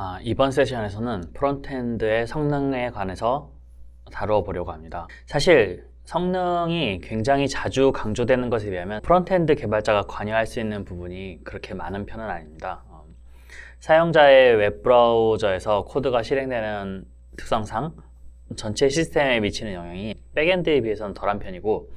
아, 이번 세션에서는 프론트엔드의 성능에 관해서 다루어 보려고 합니다. 사실 성능이 굉장히 자주 강조되는 것에 비하면 프론트엔드 개발자가 관여할 수 있는 부분이 그렇게 많은 편은 아닙니다. 어, 사용자의 웹브라우저에서 코드가 실행되는 특성상 전체 시스템에 미치는 영향이 백엔드에 비해서는 덜한 편이고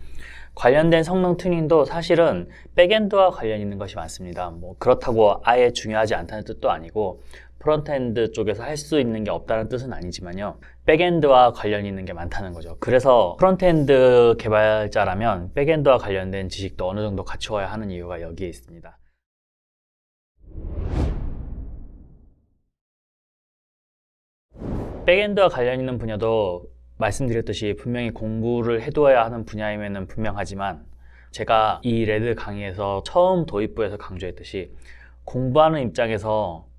관련된 성능 튜닝도 사실은 백엔드와 관련 있는 것이 많습니다. 뭐 그렇다고 아예 중요하지 않다는 뜻도 아니고 프론트엔드 쪽에서 할 수 있는 게 없다는 뜻은 아니지만요. 백엔드와 관련 있는 게 많다는 거죠. 그래서 프론트엔드 개발자라면 백엔드와 관련된 지식도 어느 정도 갖추어야 하는 이유가 여기에 있습니다. 백엔드와 관련 있는 분야도 말씀드렸듯이 분명히 공부를 해두어야 하는 분야임에는 분명하지만 제가 이 레드 강의에서 처음 도입부에서 강조했듯이 공부하는 입장에서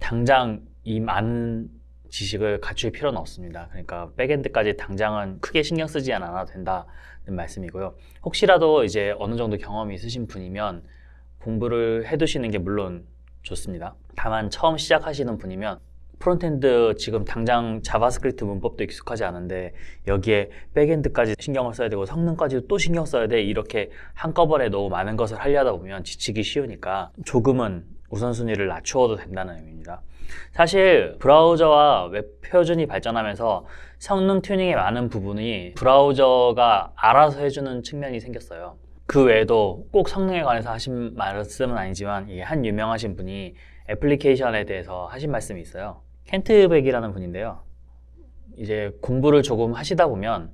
당장 이 많은 지식을 갖출 필요는 없습니다. 그러니까 백엔드까지 당장은 크게 신경 쓰지 않아도 된다는 말씀이고요. 혹시라도 이제 어느 정도 경험이 있으신 분이면 공부를 해두시는 게 물론 좋습니다. 다만 처음 시작하시는 분이면 프론트엔드 지금 당장 자바스크립트 문법도 익숙하지 않은데 여기에 백엔드까지 신경을 써야 되고 성능까지도 또 신경 써야 돼 이렇게 한꺼번에 너무 많은 것을 하려다 보면 지치기 쉬우니까 조금은 우선순위를 낮추어도 된다는 의미입니다. 사실 브라우저와 웹 표준이 발전하면서 성능 튜닝의 많은 부분이 브라우저가 알아서 해주는 측면이 생겼어요. 그 외에도 꼭 성능에 관해서 하신 말씀은 아니지만 이게 한 유명하신 분이 애플리케이션에 대해서 하신 말씀이 있어요. 켄트백이라는 분인데요. 이제 공부를 조금 하시다 보면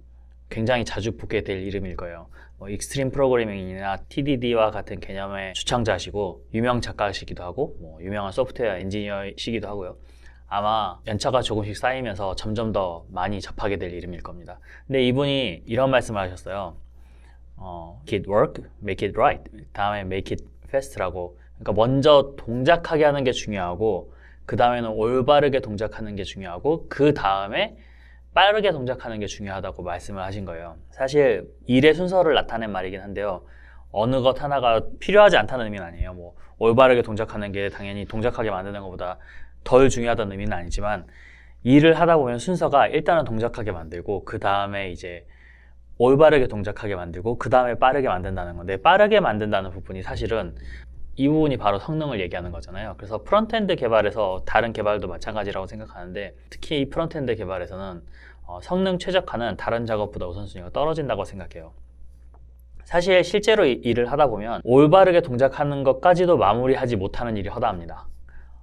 굉장히 자주 보게 될 이름일 거예요. 뭐 익스트림 프로그래밍이나 TDD와 같은 개념의 주창자시고 유명 작가시기도 하고 뭐 유명한 소프트웨어 엔지니어시기도 하고요. 아마 연차가 조금씩 쌓이면서 점점 더 많이 접하게 될 이름일 겁니다. 근데 이분이 이런 말씀을 하셨어요. 어, make it work, make it right. 다음에 make it fast라고. 그러니까 먼저 동작하게 하는 게 중요하고 그 다음에는 올바르게 동작하는 게 중요하고 그 다음에 빠르게 동작하는 게 중요하다고 말씀을 하신 거예요. 사실 일의 순서를 나타낸 말이긴 한데요. 어느 것 하나가 필요하지 않다는 의미는 아니에요. 뭐 올바르게 동작하는 게 당연히 동작하게 만드는 것보다 덜 중요하다는 의미는 아니지만 일을 하다 보면 순서가 일단은 동작하게 만들고 그 다음에 이제 올바르게 동작하게 만들고 그 다음에 빠르게 만든다는 건데 빠르게 만든다는 부분이 사실은 이 부분이 바로 성능을 얘기하는 거잖아요. 그래서 프론트엔드 개발에서 다른 개발도 마찬가지라고 생각하는데 특히 이 프론트엔드 개발에서는 어, 성능 최적화는 다른 작업보다 우선순위가 떨어진다고 생각해요. 사실 실제로 이- 일을 하다 보면 올바르게 동작하는 것까지도 마무리하지 못하는 일이 허다합니다.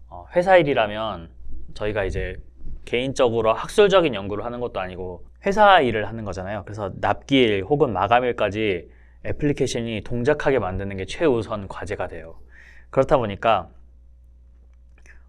어, 회사 일이라면 저희가 이제 개인적으로 학술적인 연구를 하는 것도 아니고 회사 일을 하는 거잖아요. 그래서 납기일 혹은 마감일까지 애플리케이션이 동작하게 만드는 게 최우선 과제가 돼요. 그렇다 보니까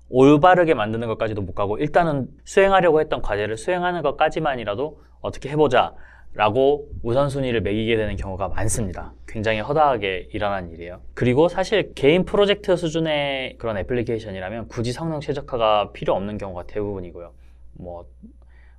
올바르게 만드는 것까지도 못 가고 일단은 수행하려고 했던 과제를 수행하는 것까지만이라도 어떻게 해보자 라고 우선순위를 매기게 되는 경우가 많습니다. 굉장히 허다하게 일어난 일이에요. 그리고 사실 개인 프로젝트 수준의 그런 애플리케이션이라면 굳이 성능 최적화가 필요 없는 경우가 대부분이고요. 뭐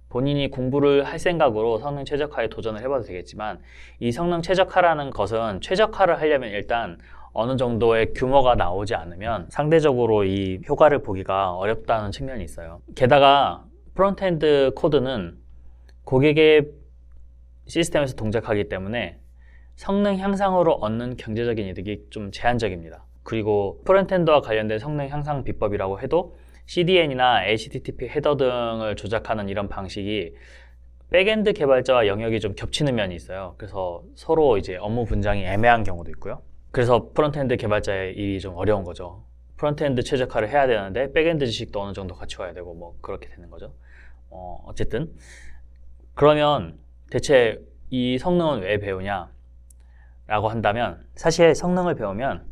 본인이 공부를 할 생각으로 성능 최적화에 도전을 해봐도 되겠지만 이 성능 최적화라는 것은 최적화를 하려면 일단 어느 정도의 규모가 나오지 않으면 상대적으로 이 효과를 보기가 어렵다는 측면이 있어요. 게다가 프론트엔드 코드는 고객의 시스템에서 동작하기 때문에 성능 향상으로 얻는 경제적인 이득이 좀 제한적입니다. 그리고 프론트엔드와 관련된 성능 향상 비법이라고 해도 CDN이나 HTTP 헤더 등을 조작하는 이런 방식이 백엔드 개발자와 영역이 좀 겹치는 면이 있어요. 그래서 서로 이제 업무 분장이 애매한 경우도 있고요. 그래서 프론트엔드 개발자의 일이 좀 어려운 거죠. 프론트엔드 최적화를 해야 되는데 백엔드 지식도 어느 정도 갖춰야 되고 뭐 그렇게 되는 거죠. 어, 어쨌든 그러면 대체 이 성능은 왜 배우냐? 라고 한다면 사실 성능을 배우면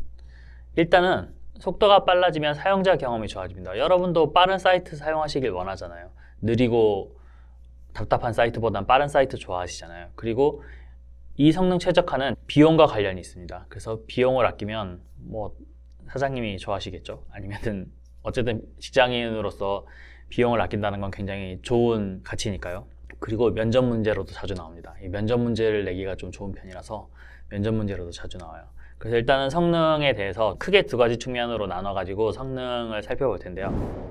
일단은 속도가 빨라지면 사용자 경험이 좋아집니다. 여러분도 빠른 사이트 사용하시길 원하잖아요. 느리고 답답한 사이트보단 빠른 사이트 좋아하시잖아요. 그리고 이 성능 최적화는 비용과 관련이 있습니다. 그래서 비용을 아끼면 뭐 사장님이 좋아하시겠죠. 아니면은 어쨌든 직장인으로서 비용을 아낀다는 건 굉장히 좋은 가치니까요. 그리고 면접 문제로도 자주 나옵니다. 이 면접 문제를 내기가 좀 좋은 편이라서 면접 문제로도 자주 나와요. 그래서 일단은 성능에 대해서 크게 두 가지 측면으로 나눠가지고 성능을 살펴볼 텐데요.